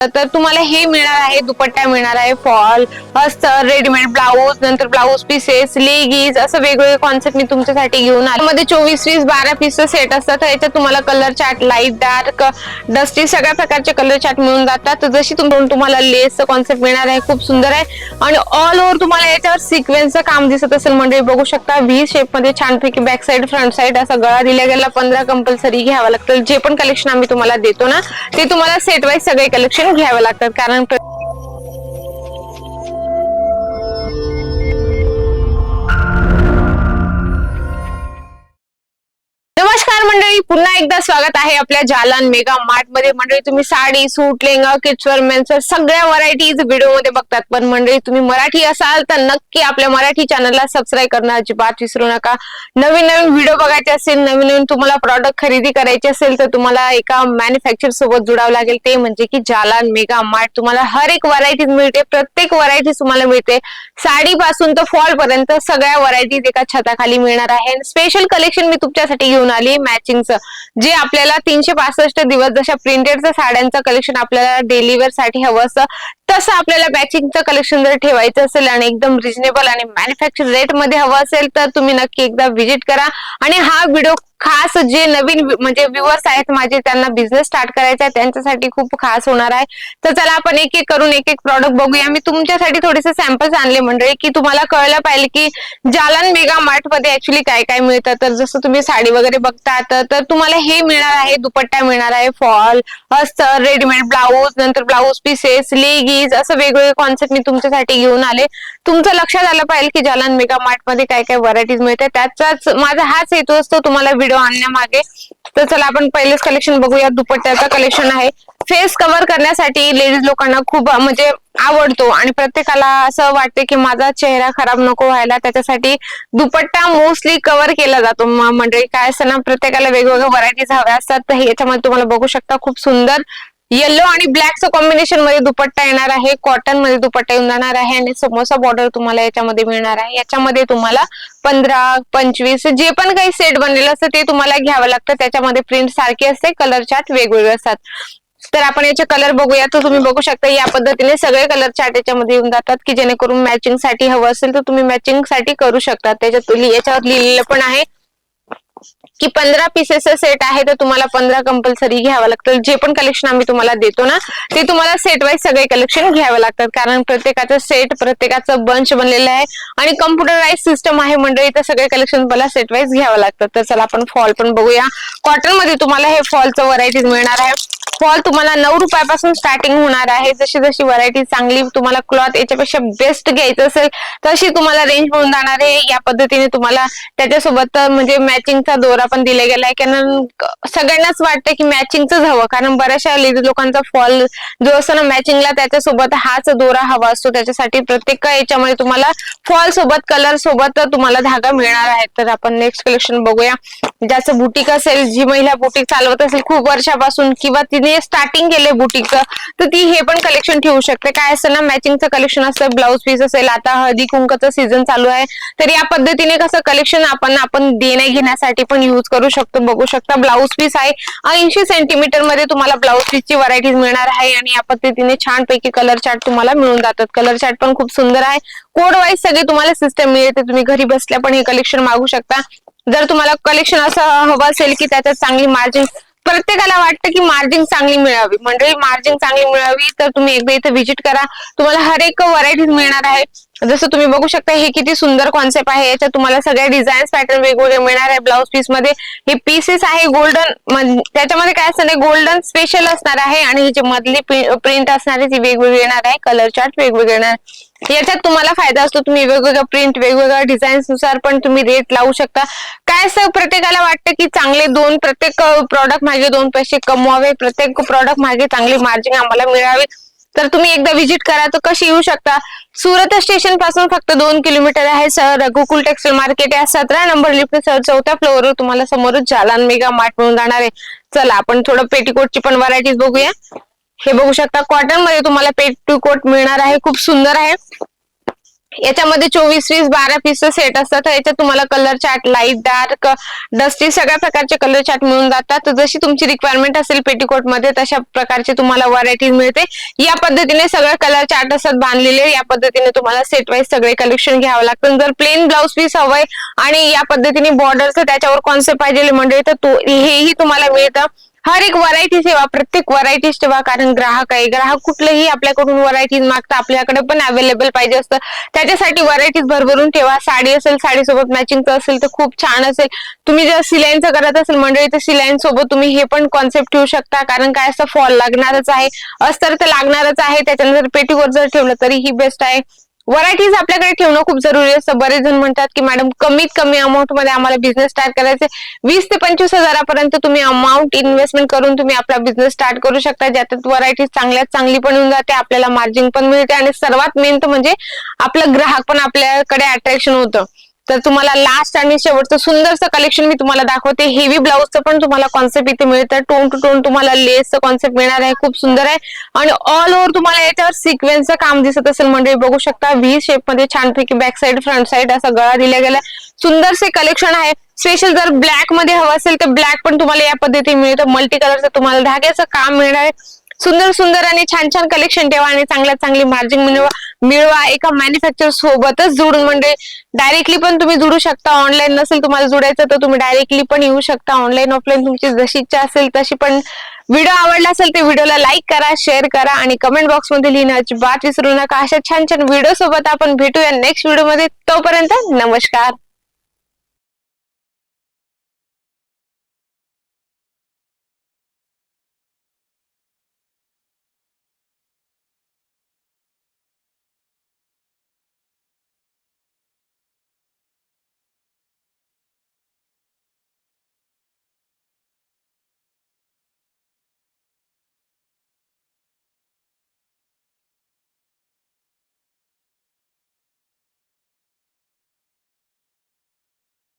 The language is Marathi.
तर तुम्हाला हे मिळणार आहे दुपट्टा मिळणार आहे फॉल अस्तर रेडीमेड ब्लाऊज नंतर ब्लाऊज पीसेस लेगीज असं वेगवेगळे कॉन्सेप्ट मी तुमच्यासाठी घेऊन आले. मध्ये चोवीस वीस बारा पीस सेट असतात. तर याच्यात तुम्हाला colour chart light dark dusty सगळ्या प्रकारचे कलर चार्ट मिळून जातात. तर जशी तुम- तुम्हाला लेस कॉन्सेप्ट मिळणार आहे खूप सुंदर आहे. आणि ऑल ओव्हर तुम्हाला याच्यावर सिक्वेन्सचं काम दिसत असेल म्हणजे बघू शकता. व्ही शेपमध्ये छानपैकी बॅक साईड फ्रंट साईड असा गळा दिला गेला पंधरा कंपल्सरी घ्यावा लागतं. जे पण कलेक्शन आम्ही तुम्हाला देतो ना ते तुम्हाला सेट वाईज सगळे कलेक्शन घ्यावे लागतात कारण नमस्कार मंडळी पुन्हा एकदा स्वागत आहे आपल्या जालन मेगा मार्टमध्ये. मंडळी तुम्ही साडी सूट लेंगा किड्सवर मेन्सवर सगळ्या व्हरायटीज व्हिडिओमध्ये बघतात. पण मंडळी तुम्ही मराठी असाल तर नक्की आपल्या मराठी चॅनलला सबस्क्राईब करणं अजिबात विसरू नका. नवीन नवीन व्हिडिओ बघायचे असेल नवीन नवीन तुम्हाला प्रॉडक्ट खरेदी करायचे असेल तर तुम्हाला एका मॅन्युफॅक्चर सोबत जुडावं लागेल. ते म्हणजे की जालान मेगा मार्ट. तुम्हाला हर एक व्हरायटीज मिळते प्रत्येक व्हरायटी तुम्हाला मिळते. साडी पासून तर फॉल पर्यंत सगळ्या व्हरायटीज एका छताखाली मिळणार आहे. स्पेशल कलेक्शन मी तुमच्यासाठी घेऊन आली. मॅचिंगचं जे आपल्याला तीनशे पासष्ट दिवस जशा प्रिंटेडचं साड्यांचं कलेक्शन आपल्याला डेली वेअरसाठी हवं असतं तसं आपल्याला मॅचिंगचं कलेक्शन जर ठेवायचं असेल आणि एकदम रिजनेबल आणि मॅन्युफॅक्चर रेटमध्ये हवं असेल तर तुम्ही नक्की एकदा व्हिजिट करा. आणि हा व्हिडिओ खास जे नवीन म्हणजे व्ह्युअर्स आहेत माझे त्यांना बिझनेस स्टार्ट करायचा आहे त्यांच्यासाठी खूप खास होणार आहे. तर चला आपण एक एक करून एक एक प्रॉडक्ट बघूया. मी तुमच्यासाठी थोडेसे सॅम्पल्स आणले मंडळी की तुम्हाला कळलं पाहिजे की जालन मेगा मार्टमध्ये ऍक्च्युली काय काय मिळतं. तर जसं तुम्ही साडी वगैरे बघता तर तर तुम्हाला हे मिळणार आहे दुपट्टा मिळणार आहे फॉल अस्तर रेडीमेड ब्लाऊज नंतर ब्लाऊज पीसेस लेगीज असं वेगवेगळे कॉन्सेप्ट मी तुमच्यासाठी घेऊन आले. तुमचं लक्षात आलं पाहिजे की जालन मेगा मार्टमध्ये काय काय व्हरायटीज मिळते त्याचाच माझा हाच हेतू असतो तुम्हाला व्हिडिओ आणण्यामागे. तर चला आपण पहिलेच कलेक्शन बघूया दुपट्ट्याचं कलेक्शन आहे. फेस कव्हर करण्यासाठी लेडीज लोकांना खूप म्हणजे आवडतो. आणि प्रत्येकाला असं वाटते की माझा चेहरा खराब नको व्हायला. त्याच्यासाठी दुपट्टा मोस्टली कव्हर केला जातो. म्हणजे काय असतं ना प्रत्येकाला वेगवेगळ्या व्हरायटीज हव्या असतात. तर याच्यामध्ये तुम्हाला बघू शकता. खूप सुंदर येलो आणि ब्लॅकचं कॉम्बिनेशनमध्ये दुपट्टा येणार आहे कॉटनमध्ये दुपट्टा येऊन जाणार आहे आणि समोसा बॉर्डर तुम्हाला याच्यामध्ये मिळणार आहे. याच्यामध्ये तुम्हाला पंधरा पंचवीस जे पण काही सेट बनलेलं असतं ते तुम्हाला घ्यावं लागतं. त्याच्यामध्ये प्रिंट सारखी असते कलर चार्ट वेगवेगळे असतात. तर आपण याचे कलर बघूया. तर तुम्ही बघू शकता या पद्धतीने सगळे कलर चार्ट याच्यामध्ये येऊन जातात की जेणेकरून मॅचिंगसाठी हवं असेल तर तुम्ही मॅचिंगसाठी करू शकता. त्याच्यात याच्यावर लिहिलेलं पण आहे. की पंधरा पीसेसचा सेट आहे तर तुम्हाला पंधरा कंपल्सरी घ्यावं लागतं. जे पण कलेक्शन आम्ही तुम्हाला देतो ना ते तुम्हाला सेट वाईज सगळे कलेक्शन घ्यावं लागतात. कारण प्रत्येकाचं सेट प्रत्येकाचं बंच बनलेलं आहे आणि कम्प्युटराईज सिस्टम आहे मंडळी तर सगळे कलेक्शन मला सेट वाईज घ्यावं लागतं तर चला आपण फॉल पण बघूया. कॉटनमध्ये तुम्हाला हे फॉलचं व्हरायटीज मिळणार आहे. फॉल तुम्हाला नऊ रुपयापासून स्टार्टिंग होणार आहे. जशी जशी व्हरायटी चांगली तुम्हाला क्लॉथ याच्यापेक्षा बेस्ट घ्यायचं असेल तशी तुम्हाला रेंज मिळून जाणार आहे. या पद्धतीने तुम्हाला त्याच्यासोबत म्हणजे मॅचिंगचा दोरा पण दिला गेला आहे. कारण सगळ्यांनाच वाटतं की मॅचिंगच हवं. कारण बऱ्याचशा लेडीज लोकांचा फॉल जो असतो ना मॅचिंगला त्याच्यासोबत हाच दोरा हवा असतो. त्याच्यासाठी प्रत्येक याच्यामध्ये तुम्हाला फॉल सोबत कलर सोबत तुम्हाला धागा मिळणार आहे. तर आपण नेक्स्ट कलेक्शन बघूया. ज्याचं बुटीक असेल जी महिला बुटीक चालवत असेल खूप वर्षापासून किंवा तिने स्टार्टिंग केले बुटीकचं तर ती हे पण कलेक्शन ठेवू शकते. काय असतं ना मॅचिंगचं कलेक्शन असतं ब्लाऊज पीस असेल आता हळदी कुंकचं सीझन चालू आहे तर या पद्धतीने कसं कलेक्शन आपण आपण देण्या घेण्यासाठी पण युज करू शकतो बघू शकता. ब्लाऊज पीस आहे ऐंशी सेंटीमीटरमध्ये तुम्हाला ब्लाऊज पीसची व्हरायटीज मिळणार आहे आणि या पद्धतीने छानपैकी कलर चार्ट तुम्हाला मिळून जातात. कलर चार्ट पण खूप सुंदर आहे. कोड वाईज सगळे तुम्हाला सिस्टम मिळते तुम्ही घरी बसल्या पण हे कलेक्शन मागू शकता. जर तुम्हाला कलेक्शन असं हवं असेल की त्याच्यात चांगली मार्जिन प्रत्येकाला वाटतं की मार्जिन चांगली मिळावी. मंडळी मार्जिन चांगली मिळावी तर तुम्ही एकदा इथे व्हिजिट करा. तुम्हाला हर एक व्हरायटी मिळणार आहे. जसं तुम्ही बघू शकता हे किती सुंदर कॉन्सेप्ट आहे. याच्यात तुम्हाला सगळ्या डिझाईन पॅटर्न वेगवेगळे मिळणार आहे. ब्लाऊज पीसमध्ये. हे पीसेस आहे गोल्डन त्याच्यामध्ये काय असणार गोल्डन स्पेशल असणार आहे आणि हे जे मधली प्रिंट असणार आहे ती वेगवेगळी येणार आहे. कलर चार्ट वेगवेगळे येणार. आहे. याच्यात तुम्हाला फायदा असतो तुम्ही वेगवेगळ्या प्रिंट वेगवेगळ्या डिझाईन्सनुसार पण तुम्ही रेट लावू शकता. काय असं प्रत्येकाला वाटतं की चांगले दोन प्रत्येक प्रॉडक्ट मागे दोन पैसे कमवावे प्रत्येक प्रॉडक्ट मागे चांगली मार्जिन आम्हाला मिळावी? तर तुम्ही एकदा व्हिजिट करा तर कशी येऊ शकता? सुरत स्टेशनपासून फक्त दोन किलोमीटर आहे सर. रघुकुल टेक्सटाईल मार्केट या सतरा नंबर लिफ्ट सर. चौथ्या फ्लोअरवर तुम्हाला समोरच जालान मेगा मार्ट मिळून जाणार आहे. चला आपण थोडं पेटीकोटची पण व्हरायटीज बघूया. हे बघू शकता. कॉटनमध्ये तुम्हाला पेटीकोट मिळणार आहे. खूप सुंदर आहे. याच्यामध्ये चोवीस वीस बारा पीस सेट असतात. याच्यात तुम्हाला colour chart light dark dusty सगळ्या प्रकारचे कलर चार्ट मिळून जातात. जशी तुमची रिक्वायरमेंट असेल पेटीकोटमध्ये तशा प्रकारचे तुम्हाला व्हरायटी मिळते. या पद्धतीने सगळे कलर चार्ट असतात बांधलेले. या पद्धतीने तुम्हाला सेट वाईज सगळे कलेक्शन घ्यावं लागतं. जर प्लेन ब्लाऊज पीस हवंय आणि या पद्धतीने बॉर्डरचं त्याच्यावर कॉन्सेप्ट पाहिजे म्हणजे तर हेही तुम्हाला मिळतं. हर एक व्हरायटी सेवा प्रत्येक व्हरायटी ठेवा कारण ग्राहक आहे. ग्राहक कुठलंही आपल्याकडून व्हरायटीज मागता आपल्याकडे पण अवेलेबल पाहिजे असतं. त्याच्यासाठी व्हरायटीज भरभरून ठेवा. साडी असेल साडी सोबत मॅचिंगचं असेल तर खूप छान असेल. तुम्ही जर सिलाईनचं करत असेल मंडळी तर सिलाईन सोबत तुम्ही हे पण कॉन्सेप्ट ठेवू शकता. कारण काय असतं फॉल लागणारच आहे. अस्तर तर लागणारच आहे. त्याच्यानंतर पेटीवर जर ठेवलं तरी ही बेस्ट आहे. व्हरायटीज आपल्याकडे ठेवणं खूप जरुरी असतं. बरेच जण म्हणतात की मॅडम कमीत कमी अमाऊंटमध्ये आम्हाला बिझनेस स्टार्ट करायचे वीस ते पंचवीस हजारापर्यंत तुम्ही अमाऊंट इन्व्हेस्टमेंट करून तुम्ही आपला बिझनेस स्टार्ट करू शकता. ज्यात व्हरायटीज चांगल्यात चांगली पण होऊन जाते आपल्याला मार्जिन पण मिळते आणि सर्वात मेन तर म्हणजे आपलं ग्राहक पण आपल्याकडे अट्रॅक्शन होतं. तर तुम्हाला लास्ट आणि शेवटचं सुंदरचं कलेक्शन मी तुम्हाला दाखवते. हेवी ब्लाऊजचं पण तुम्हाला कॉन्सेप्ट इथे मिळतं. टोन टू टोन तुम्हाला लेसचं कॉन्सेप्ट मिळणार आहे. खूप सुंदर आहे. आणि ऑल ओव्हर तुम्हाला याच्यावर सिक्वेन्सचं काम दिसत असेल म्हणजे बघू शकता. व्ही शेपमध्ये छानपैकी बॅक साईड फ्रंट साईड असा गळा दिला गेला. सुंदरसे कलेक्शन आहे. स्पेशल जर ब्लॅकमध्ये हवं असेल तर ब्लॅक पण तुम्हाला या पद्धतीने मिळतं. मल्टी कलरचं तुम्हाला धाग्याचं काम मिळणार आहे. सुंदर सुंदर आणि छान छान कलेक्शन ठेवा आणि चांगल्या चांगली मार्जिन मिळवा मिळवा. एका मॅन्युफॅक्चर सोबतच जुडून म्हणजे डायरेक्टली पण तुम्ही जुडू शकता. ऑनलाईन नसेल तुम्हाला जुडायचं तर तुम्ही डायरेक्टली पण येऊ शकता. ऑनलाईन ऑफलाईन तुमची जशी इच्छा असेल तशी पण व्हिडिओ आवडला असेल तर व्हिडिओला लाईक करा शेअर करा आणि कमेंट बॉक्समध्ये लिहिणं अजिबात विसरू नका. अशा छान छान व्हिडिओ सोबत आपण भेटूया नेक्स्ट व्हिडिओमध्ये. तोपर्यंत नमस्कार.